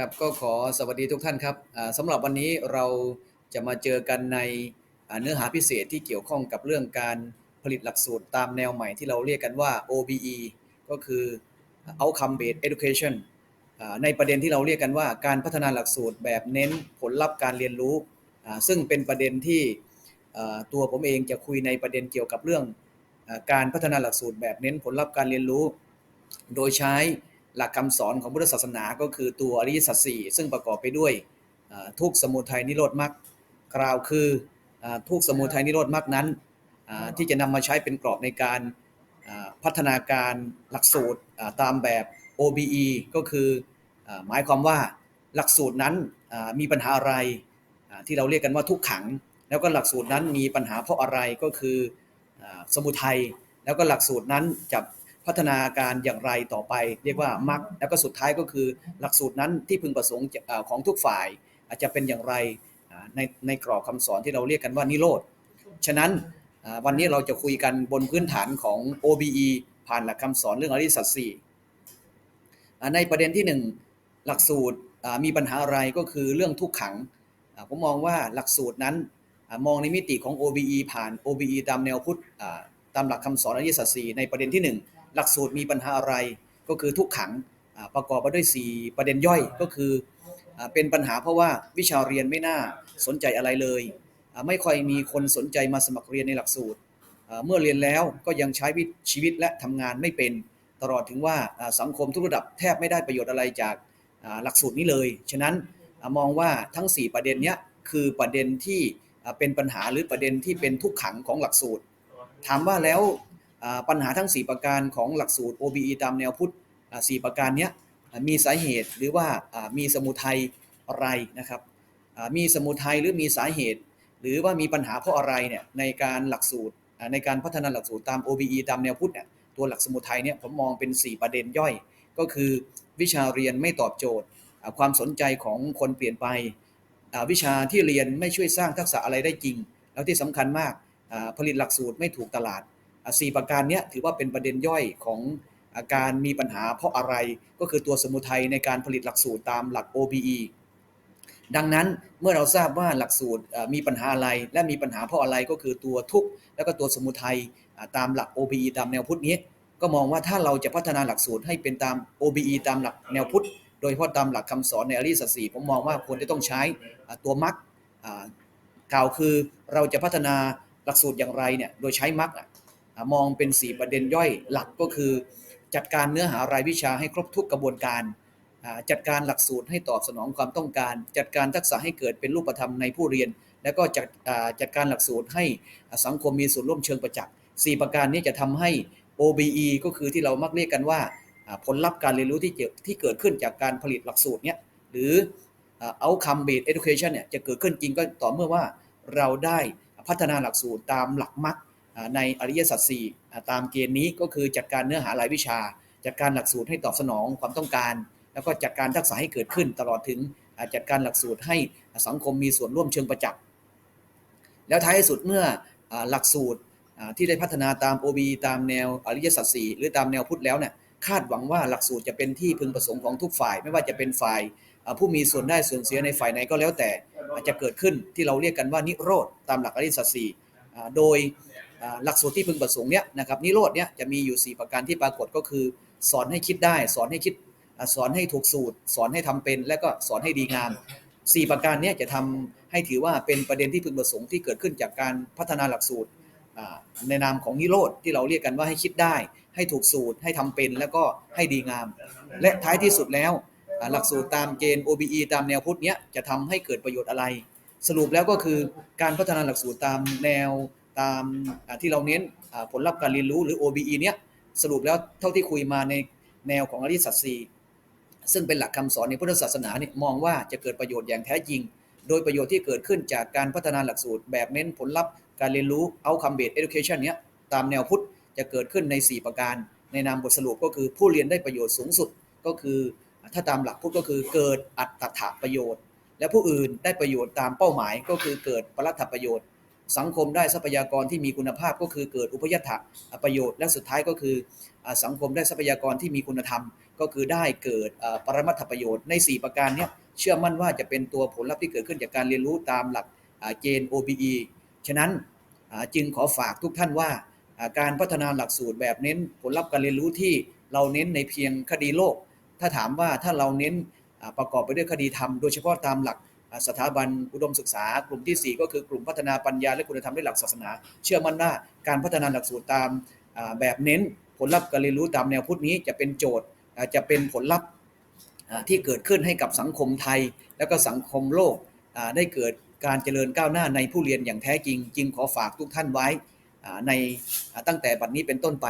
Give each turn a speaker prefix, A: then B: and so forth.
A: ครับก็ขอสวัสดีทุกท่านครับสำหรับวันนี้เราจะมาเจอกันในเนื้อหาพิเศษที่เกี่ยวข้องกับเรื่องการผลิตหลักสูตรตามแนวใหม่ที่เราเรียกกันว่า OBE ก็คือ Outcome Based Education ในประเด็นที่เราเรียกกันว่าการพัฒนาหลักสูตรแบบเน้นผลลัพธ์การเรียนรู้ ซึ่งเป็นประเด็นที่ตัวผมเองจะคุยในประเด็นเกี่ยวกับเรื่องการพัฒนาหลักสูตรแบบเน้นผลลัพธ์การเรียนรู้ โดยใช้ หลักคำสอนของพุทธศาสนาก็คือตัวอริยสัจสี่ซึ่งประกอบไปด้วยทุกข์สมุทัยนิโรธมรรคกล่าวคืออทุกข์สมุทัยนิโรธมรรคนั้น ที่จะนำมาใช้เป็นกรอบในการพัฒนาการหลักสูตรตามแบบ OBE ก็คืออหมายความว่าหลักสูตรนั้นมีปัญหาอะไรที่เราเรียกกันว่าทุกขัง แล้วก็หลักสูตรนั้นมีปัญหาเพราะอะไรก็คืออสมุทัยแล้วก็หลักสูตรนั้นจะ พัฒนาการอย่างไรต่อไป เรียกว่ามรรคแล้วก็สุดท้ายก็คือหลักสูตรนั้นที่พึงประสงค์ของทุกฝ่าย อาจจะเป็นอย่างไรในในกรอบคำสอนที่เราเรียกกันว่านิโรธฉะนั้นวันนี้เราจะคุยกันบนพื้นฐานของ OBE ผ่านหลักคำสอนเรื่องอริยสัจสี่ในประเด็นที่หนึ่งหลักสูตรมีปัญหาอะไรก็คือเรื่องทุกขังผมมองว่าหลักสูตรนั้นมองในมิติของ OBE ผ่าน OBE ตามแนวพุทธตามหลักคำสอนอริยสัจสี่ในประเด็นที่หนึ่ง หลักสูตรมีปัญหาอะไร ก็คือทุกขังประกอบไปด้วย 4 ประเด็นย่อยก็คือเป็นปัญหาเพราะว่าวิชาเรียนไม่น่าสนใจอะไรเลย ไม่ค่อยมีคนสนใจมาสมัครเรียนในหลักสูตร เมื่อเรียนแล้วก็ยังใช้ชีวิตและทำงานไม่เป็น ตลอดถึงว่าสังคมทุกระดับแทบไม่ได้ประโยชน์อะไรจากหลักสูตรนี้เลย ฉะนั้นมองว่าทั้ง 4 ประเด็นนี้คือประเด็นที่เป็นปัญหาหรือประเด็นที่เป็นทุกขังของหลักสูตร ถามว่าแล้ว ปัญหาทั้ง 4 ประการของหลักสูตร OBE ตามแนวพุทธอ่า4ประการนี้มีสาเหตุหรือว่ามีสมุทัยอะไรนะครับมีสมุทัยหรือมีสาเหตุ หรือว่ามีปัญหาเพราะอะไรเนี่ยในการหลักสูตรในการพัฒนาหลักสูตรตาม OBE ตามแนวพุทธเนี่ยตัวหลักสมุทัยเนี่ยผมมองเป็น 4 ประเด็นย่อย ก็คือวิชาเรียนไม่ตอบโจทย์ ความสนใจของคนเปลี่ยนไป วิชาที่เรียนไม่ช่วยสร้างทักษะอะไรได้จริง แล้วที่สำคัญมากผลิตหลักสูตรไม่ถูกตลาด สี่ประการนี้ถือว่าเป็นประเด็นย่อยของอาการมีปัญหาเพราะอะไรก็คือตัวสมุทัยในการผลิตหลักสูตรตามหลัก OBE ดังนั้นเมื่อเราทราบว่าหลักสูตรมีปัญหาอะไร และมีปัญหาเพราะอะไรก็คือตัวทุกข์แล้วก็ตัวสมุทัยตามหลัก OBE ตามแนวพุทธนี้ ก็มองว่าถ้าเราจะพัฒนาหลักสูตรให้เป็นตาม OBE ตามหลักแนวพุทธ โดยเฉพาะตามหลักคำสอนในอริสัจสี่ผมมองว่าควรจะต้องใช้ตัวมรรคกล่าวคือเราจะพัฒนาหลักสูตรอย่างไรเนี่ยโดยใช้มรรค มองเป็น 4 ประเด็นย่อยหลักก็คือ จัดการเนื้อหารายวิชาให้ครบทุกกระบวนการ จัดการหลักสูตรให้ตอบสนองความต้องการ จัดการทักษะให้เกิดเป็นรูปธรรมในผู้เรียน แล้วก็จัดจัดการหลักสูตรให้สังคมมีส่วนร่วมเชิงประจักษ์4ประการนี้จะทำให้ OBE ก็คือที่เรามักเรียกกันว่าผลลัพธ์การเรียนรู้ที่เกิดที่เกิดขึ้นจากการผลิตหลักสูตรเนี้ยหรือ outcome based education เนี่ยจะเกิดขึ้นจริงก็ต่อเมื่อว่าเราได้พัฒนาหลักสูตรตามหลักมรรค ในอริยสัจสี่ตามเกณฑ์นี้ก็คือจัดการเนื้อหารายวิชา จัดการหลักสูตรให้ตอบสนองความต้องการ แล้วก็จัดการทักษะให้เกิดขึ้นตลอดถึงจัดการหลักสูตรให้สังคมมีส่วนร่วมเชิงประจักษ์แล้วท้ายสุดเมื่อหลักสูตรที่ได้พัฒนาตาม OB ตามแนวอริยสัจสี่หรือตามแนวพุทธแล้วเนี่ยคาดหวังว่าหลักสูตรจะเป็นที่พึงประสงค์ของทุกฝ่าย ไม่ว่าจะเป็นฝ่ายผู้มีส่วนได้ส่วนเสียในฝ่ายไหนก็แล้วแต่จะเกิดขึ้นที่เราเรียกกันว่านิโรธตามหลักอริยสัจสี่โดย หลักสูตรที่พึงประสงค์เนี้ยนะครับนิโรธเนี้ยจะมีอยู่ 4 ประการที่ปรากฏก็คือ สอนให้คิดได้ สอนให้คิดสอนให้ถูกสูตร สอนให้ทำเป็น และก็สอนให้ดีงาม 4 ประการเนี้ยจะทำให้ถือว่าเป็นประเด็นที่พึงประสงค์ที่เกิดขึ้นจากการพัฒนาหลักสูตรในนามของนิโรธที่เราเรียกกันว่าให้คิดได้ ให้ถูกสูตร ให้ทำเป็น แล้วก็ให้ดีงาม และท้ายที่สุดแล้วหลักสูตรตามเกณฑ์ OBE ตามแนวพุทธเนี้ยจะทำให้เกิดประโยชน์อะไร สรุปแล้วก็คือการพัฒนาหลักสูตรตามแนว ตามที่เราเน้นผลลัพธ์การเรียนรู้หรือ OBE เนี้ยสรุปแล้วเท่าที่คุยมาในแนวของอริยสัจสี่ซึ่งเป็นหลักคำสอนในพุทธศาสนาเนี่ยมองว่าจะเกิดประโยชน์อย่างแท้จริง โดยประโยชน์ที่เกิดขึ้นจากการพัฒนาหลักสูตร แบบเน้นผลลัพธ์การเรียนรู้ outcome based education เนี้ยตามแนวพุทธจะเกิดขึ้นใน 4 ประการ ในนามบทสรุปก็คือผู้เรียนได้ประโยชน์สูงสุดก็คือถ้าตามหลักพุทธก็คือเกิดอัตถะประโยชน์ และผู้อื่นได้ประโยชน์ตามเป้าหมายก็คือเกิดปรัตถประโยชน์ สังคมได้ทรัพยากรที่มีคุณภาพก็คือเกิดอุปยัตถะประโยชน์และสุดท้ายก็คือสังคมได้ทรัพยากรที่มีคุณธรรม ก็คือได้เกิดปรมัตถประโยชน์ใน 4 ประการนี้เชื่อมั่นว่าจะเป็นตัวผลลัพธ์ที่เกิดขึ้นจากการเรียนรู้ตามหลักเกณฑ์ OBE ฉะนั้นจึงขอฝากทุกท่านว่า การพัฒนาหลักสูตรแบบเน้นผลลัพธ์การเรียนรู้ที่เราเน้นในเพียงคดีโลก ถ้าถามว่าถ้าเราเน้นประกอบไปด้วยคดีธรรมโดยเฉพาะตามหลัก สถาบันอุดมศึกษา กลุ่มทีสี่ 4 ก็คือกลุ่มพัฒนาปัญญาและคุณธรรมด้วยหลักศาสนา เชื่อมั่นว่าการพัฒนาหลักสูตรตามแบบเน้นผลลัพธ์การเรียนรู้ตามแนวพุทธนี้จะเป็นโจทย์จะเป็นผลลัพธ์ที่เกิดขึ้นให้กับสังคมไทย และก็สังคมโลกได้เกิดการเจริญก้าวหน้าในผู้เรียนอย่างแท้จริง จึงขอฝากทุกท่านไว้ในตั้งแต่บัดนี้เป็นต้นไป